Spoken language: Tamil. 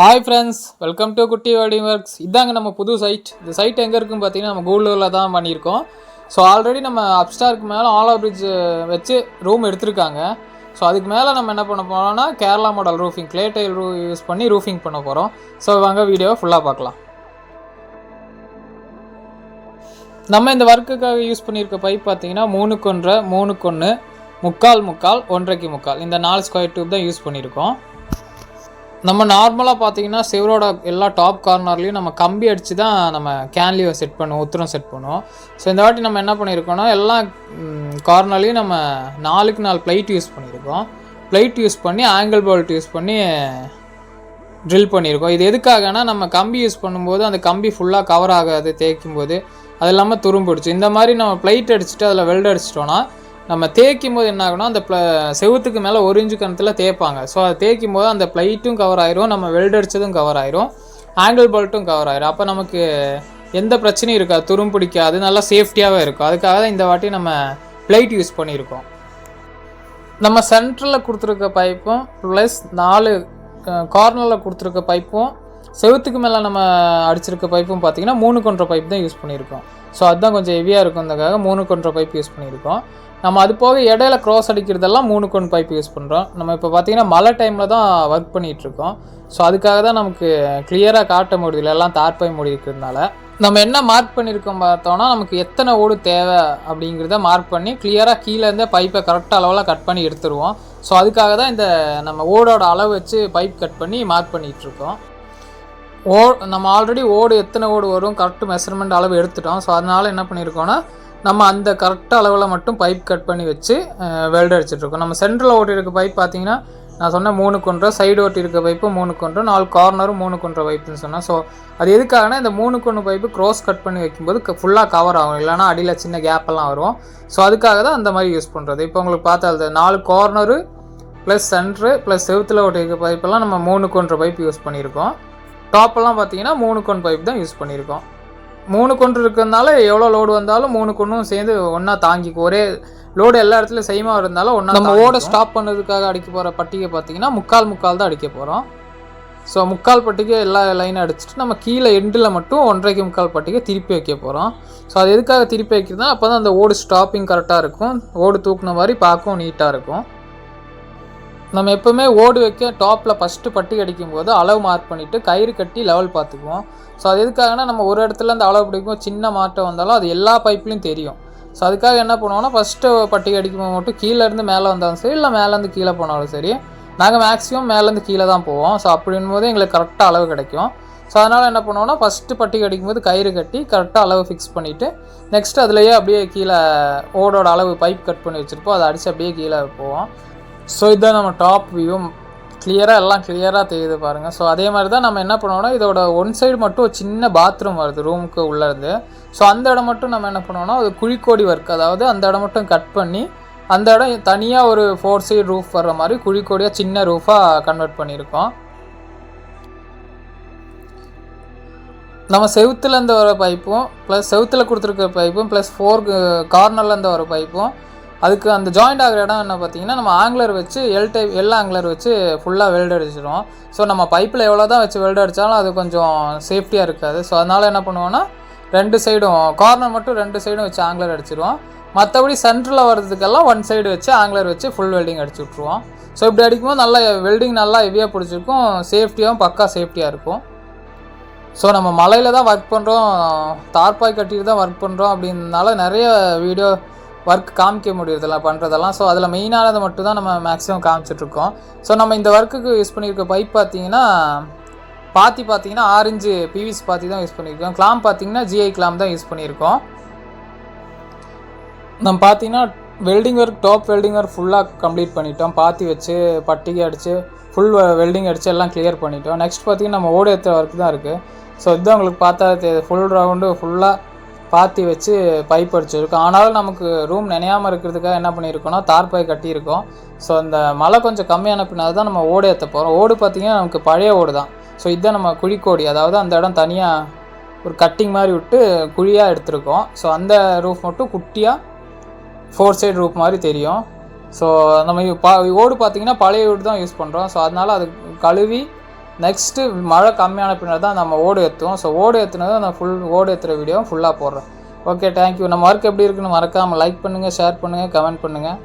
Hi friends welcome to Kutty welding works இதாங்க நம்ம புது சைட் இந்த சைட் எங்கே இருக்குன்னு பார்த்தீங்கன்னா நம்ம கூடலூரில் தான் பண்ணியிருக்கோம். ஸோ ஆல்ரெடி நம்ம அப்ஸ்டாருக்கு மேலே ஆலோ பிரிட்ஜ் வச்சு ரூம் எடுத்திருக்காங்க. ஸோ அதுக்கு மேலே நம்ம என்ன பண்ண போகிறோம்னா Kerala model roofing clay tile ரூ யூஸ் பண்ணி ரூஃபிங் பண்ண போகிறோம் ஸோ வாங்க வீடியோவை ஃபுல்லாக பார்க்கலாம். நம்ம இந்த ஒர்க்குக்காக யூஸ் பண்ணியிருக்க பைப் பார்த்தீங்கன்னா மூணுக்கு ஒன்றரை மூணுக்கு ஒன்று முக்கால் முக்கால் ஒன்றரைக்கு முக்கால். இந்த நாலு ஸ்கொயர் டியூப் தான் யூஸ் பண்ணியிருக்கோம். நம்ம நார்மலாக பார்த்தீங்கன்னா செவரோட எல்லா டாப் கார்னர்லேயும் நம்ம கம்பி அடித்து தான் நம்ம கேன்லியை செட் பண்ணுவோம் உத்தரம் செட் பண்ணுவோம். ஸோ இந்த வாட்டி நம்ம என்ன பண்ணியிருக்கோம்னா எல்லா கார்னர்லேயும் நம்ம நாலுக்கு நாலு பிளைட் யூஸ் பண்ணியிருக்கோம் பிளைட் யூஸ் பண்ணி ஆங்கிள் போல்ட் யூஸ் பண்ணி ட்ரில் பண்ணியிருக்கோம் இது எதுக்காகனா நம்ம கம்பி யூஸ் பண்ணும்போது அந்த கம்பி ஃபுல்லாக கவர் ஆகாது தேய்க்கும் போது அது இல்லாமல் துரும்பிடுச்சு. இந்த மாதிரி நம்ம பிளைட் அடிச்சுட்டு அதில் வெல்ட் அடிச்சிட்டோன்னா நம்ம தேய்க்கும் போது என்ன ஆகும்னா அந்த ப்ள செவுத்துக்கு மேலே ஒரு இன்ச்சு கணத்தில் தேய்ப்பாங்க. ஸோ அதை தேய்க்கும் போது அந்த பிளைட்டும் கவர் ஆயிரும் நம்ம வெல்ட் அடித்ததும் கவர் ஆயிரும் ஆங்கிள் போல்ட்டும் கவர் ஆயிரும். அப்போ நமக்கு எந்த பிரச்சனையும் இருக்காது துரும் பிடிக்காது நல்லா சேஃப்டியாகவே இருக்கும். அதுக்காக தான் இந்த வாட்டி நம்ம பிளைட் யூஸ் பண்ணியிருக்கோம். நம்ம சென்ட்ரலில் கொடுத்துருக்க பைப்பும் ப்ளஸ் நாலு கார்னரில் கொடுத்துருக்க பைப்பும் செவுத்துக்கு மேலே நம்ம அடிச்சிருக்க பைப்பும் பார்த்தீங்கன்னா மூணு கொன்ற பைப் தான் யூஸ் பண்ணியிருக்கோம். ஸோ அதுதான் கொஞ்சம் ஹெவியாக இருக்குன்றதுக்காக மூணு கொன்ற பைப் யூஸ் பண்ணியிருக்கோம். நம்ம அது போக இடையில க்ராஸ் அடிக்கிறதெல்லாம் மூணு கொன் பைப் யூஸ் பண்ணுறோம் நம்ம இப்போ பார்த்தீங்கன்னா மழை டைமில் தான் ஒர்க் பண்ணிகிட்ருக்கோம் ஸோ அதுக்காக தான் நமக்கு கிளியராக காட்ட முடியல. எல்லாம் தார்பாய் மூடி இருக்கிறதுனால. நம்ம என்ன மார்க் பண்ணியிருக்கோம் பார்த்தோம்னா நமக்கு எத்தனை ஓடு தேவை அப்படிங்கிறத மார்க் பண்ணி கிளியராக கீழேருந்தே பைப்பை கரெக்டாக அளவில் கட் பண்ணி எடுத்துருவோம். ஸோ அதுக்காக தான் இந்த நம்ம ஓடோட அளவு வச்சு பைப் கட் பண்ணி மார்க் பண்ணிகிட்ருக்கோம் ஓ நம்ம ஆல்ரெடி ஓடு எத்தனை ஓடு வரும்? கரெக்ட் மெஷர்மெண்ட் அளவு எடுத்துட்டோம். ஸோ அதனால் என்ன பண்ணியிருக்கோன்னா நம்ம அந்த கரெக்ட் அளவில் மட்டும் பைப் கட் பண்ணி வச்சு வெல்டு அடிச்சிட்ருக்கோம் நம்ம சென்ட்ரல் ஓட்டி இருக்க பைப் பார்த்தீங்கன்னா நான் சொன்ன மூணு கொன்ற சைடு ஓட்டி இருக்க பைப்பு மூணு கொன்ற நாலு கார்னரும் மூணு கொன்ற பைப்புன்னு சொன்னேன். ஸோ அது எதுக்காகனா இந்த மூணு கொண்டு பைப்பு க்ரோஸ் கட் பண்ணி வைக்கும்போது ஃபுல்லாக கவர் ஆகும். இல்லைனா அடியில் சின்ன கேப்பெல்லாம் வரும். ஸோ அதுக்காக தான் அந்த மாதிரி யூஸ் பண்ணுறது இப்போ உங்களுக்கு பார்த்தா அது நாலு கார்னரு ப்ளஸ் சென்ட்ரு ப்ளஸ் செவுத்தில் ஓட்டி இருக்க பைப்பெல்லாம் நம்ம மூணு கொன்ற பைப் யூஸ் பண்ணியிருக்கோம். டாப்பெல்லாம் பார்த்தீங்கன்னா மூணு கொன் பைப் தான் யூஸ் பண்ணியிருக்கோம். மூணு கொண்டு இருக்கிறதுனால எவ்வளோ லோடு வந்தாலும் மூணு கொண்டும் சேர்ந்து ஒன்றா தாங்கிக்கும் ஒரே லோடு எல்லா இடத்துலையும் செய்மா இருந்தாலும் ஒன்றா நம்ம ஓட ஸ்டாப் பண்ணதுக்காக அடிக்க போகிற பட்டிகை பார்த்தீங்கன்னா முக்கால் முக்கால் தான் அடிக்க போகிறோம் ஸோ முக்கால் பட்டிகை எல்லா லைனும் அடிச்சுட்டு நம்ம கீழே எண்டில் மட்டும் ஒன்றரைக்கு முக்கால் பட்டிகை திருப்பி வைக்க போகிறோம் ஸோ அது எதுக்காக திருப்பி வைக்கிறதுனா அப்போ தான் அந்த ஓடு ஸ்டாப்பிங் கரெக்டாக இருக்கும். ஓடு தூக்குன மாதிரி பார்க்கவும் நீட்டாக இருக்கும். நம்ம எப்போவுமே ஓடு வைக்க டாப்பில் ஃபஸ்ட்டு பட்டி அடிக்கும் போது அளவு மார்க் பண்ணிவிட்டு கயிறு கட்டி லெவல் பார்த்துக்குவோம். ஸோ அது எதுக்காகனா நம்ம ஒரு இடத்துல அந்த அளவு பிடிக்கும் சின்ன மாற்றம் வந்தாலும் அது எல்லா பைப்லையும் தெரியும். ஸோ அதுக்காக என்ன பண்ணுவோம்னா ஃபஸ்ட்டு பட்டி அடிக்கும்போது மட்டும் கீழேருந்து மேலே வந்தாலும் சரி இல்லை மேலேருந்து கீழே போனாலும் சரி நாங்கள் மேக்ஸிமம் மேலேருந்து கீழே தான் போவோம். ஸோ அப்படின் போது எங்களுக்கு கரெக்டாக அளவு கிடைக்கும். ஸோ அதனால் என்ன பண்ணுவோம்னா ஃபஸ்ட்டு பட்டி அடிக்கும்போது கயிறு கட்டி கரெக்டாக அளவு ஃபிக்ஸ் பண்ணிவிட்டு நெக்ஸ்ட் அதுலேயே அப்படியே கீழே ஓடோட அளவு பைப் கட் பண்ணி வச்சுருப்போம். அதை அடித்து அப்படியே கீழே போவோம். ஸோ இதுதான் நம்ம டாப் வியூ கிளியராக எல்லாம் கிளியராக தெரியுது பாருங்கள் ஸோ அதே மாதிரி தான் நம்ம என்ன பண்ணுவோம்னா இதோட ஒன் சைடு மட்டும் ஒரு சின்ன பாத்ரூம் வருது ரூமுக்கு உள்ளேருந்து ஸோ அந்த இடம் மட்டும் நம்ம என்ன பண்ணுவோம்னா அது குழிக்கோடி ஒர்க் அதாவது அந்த இடம் மட்டும் கட் பண்ணி அந்த இடம் தனியாக ஒரு ஃபோர் சைடு ரூஃப் வர்ற மாதிரி குழிக்கோடியாக சின்ன ரூஃபாக கன்வெர்ட் பண்ணியிருக்கோம். நம்ம செவுத்துலேருந்து வர பைப்பும் ப்ளஸ் செவுத்தில் கொடுத்துருக்க பைப்பும் ப்ளஸ் ஃபோர் கார்னர்லேருந்து வர பைப்பும் அதுக்கு அந்த ஜாயிண்ட் ஆகிற இடம் என்ன பார்த்தீங்கன்னா நம்ம ஆங்கிலர் வச்சு எல் டைப் எல் ஆங்கிலர் வச்சு ஃபுல்லாக வெல்டு அடிச்சிடும் ஸோ நம்ம பைப்பில் எவ்வளோ தான் வச்சு வெல்டு அடித்தாலும் அது கொஞ்சம் சேஃப்டியாக இருக்காது. ஸோ அதனால் என்ன பண்ணுவோன்னா ரெண்டு சைடும் கார்னர் மட்டும் ரெண்டு சைடும் வச்சு ஆங்கிலர் அடிச்சிடுவோம் மற்றபடி சென்டரில் வர்றதுக்கெல்லாம் ஒன் சைடு வச்சு ஆங்கிலர் வச்சு ஃபுல் வெல்டிங் அடிச்சு விட்ருவோம் ஸோ இப்படி அடிக்கும்போது நல்லா வெல்டிங் நல்லா ஹெவியாக பிடிச்சிருக்கும். சேஃப்டியாகவும் பக்கா சேஃப்டியாக இருக்கும். ஸோ நம்ம மலையில் தான் ஒர்க் பண்ணுறோம் தார்பாய் கட்டிட்டு தான் ஒர்க் பண்ணுறோம் அப்படின்றனால நிறைய வீடியோ ஒர்க் காமிக்க முடியறதில்ல பண்ணுறதெல்லாம் ஸோ அதில் மெயினானதை மட்டும் தான் நம்ம மேக்ஸிமம் காமிச்சிட்ருக்கோம். ஸோ நம்ம இந்த ஒர்க்குக்கு யூஸ் பண்ணியிருக்க பைப் பார்த்தீங்கன்னா பாத்தி பார்த்தீங்கன்னா ஆரஞ்சு பிவிசி பாத்தி தான் யூஸ் பண்ணியிருக்கோம் கிளாம் பார்த்தீங்கன்னா ஜிஐ கிளாம் தான் யூஸ் பண்ணியிருக்கோம் நம்ம பார்த்தீங்கன்னா welding work top welding work ஃபுல்லாக கம்ப்ளீட் பண்ணிட்டோம். பாத்தி வச்சு பட்டிகை அடித்து ஃபுல் வெல்டிங் அடித்து எல்லாம் கிளியர் பண்ணிட்டோம். நெக்ஸ்ட் பார்த்தீங்கன்னா நம்ம ஓடு ஏற்ற ஒர்க் தான் இருக்குது ஸோ இதுதான் உங்களுக்கு பார்த்தா தெரியாது. ஃபுல் ரவுண்டு ஃபுல்லாக பாத்தி வச்சு பைப் அடிச்சிருக்கோம். ஆனாலும் நமக்கு ரூம் நினையாமல் இருக்கிறதுக்காக என்ன பண்ணியிருக்கோம்னா தார் பை கட்டியிருக்கோம். ஸோ அந்த மழை கொஞ்சம் கம்மியான பின்னாடி தான் நம்ம ஓடு ஏற்ற போகிறோம் ஓடு பார்த்திங்கன்னா நமக்கு பழைய ஓடு தான். ஸோ இதுதான் நம்ம குழிக்கோடி அதாவது அந்த இடம் தனியாக ஒரு கட்டிங் மாதிரி விட்டு குழியாக எடுத்திருக்கோம். ஸோ அந்த ரூஃப் மட்டும் குட்டியாக ஃபோர் சைடு ரூப் மாதிரி தெரியும். ஸோ நம்ம பா ஓடு பார்த்திங்கன்னா பழைய ஓடு தான் யூஸ் பண்ணுறோம் ஸோ அதனால் அது கழுவி நெக்ஸ்ட்டு மழை கம்மியான பின்னர் தான் நம்ம ஓடு ஏற்றுவோம் ஸோ ஓடு ஏற்றுனது நான் ஃபுல் ஓடு ஏற்றுற வீடியோ ஃபுல்லாக போடுறேன். ஓகே தேங்க்யூ நம்ம ஒர்க் எப்படி இருக்குன்னு மறக்காமல் லைக் பண்ணுங்கள் ஷேர் பண்ணுங்கள் கமெண்ட் பண்ணுங்கள்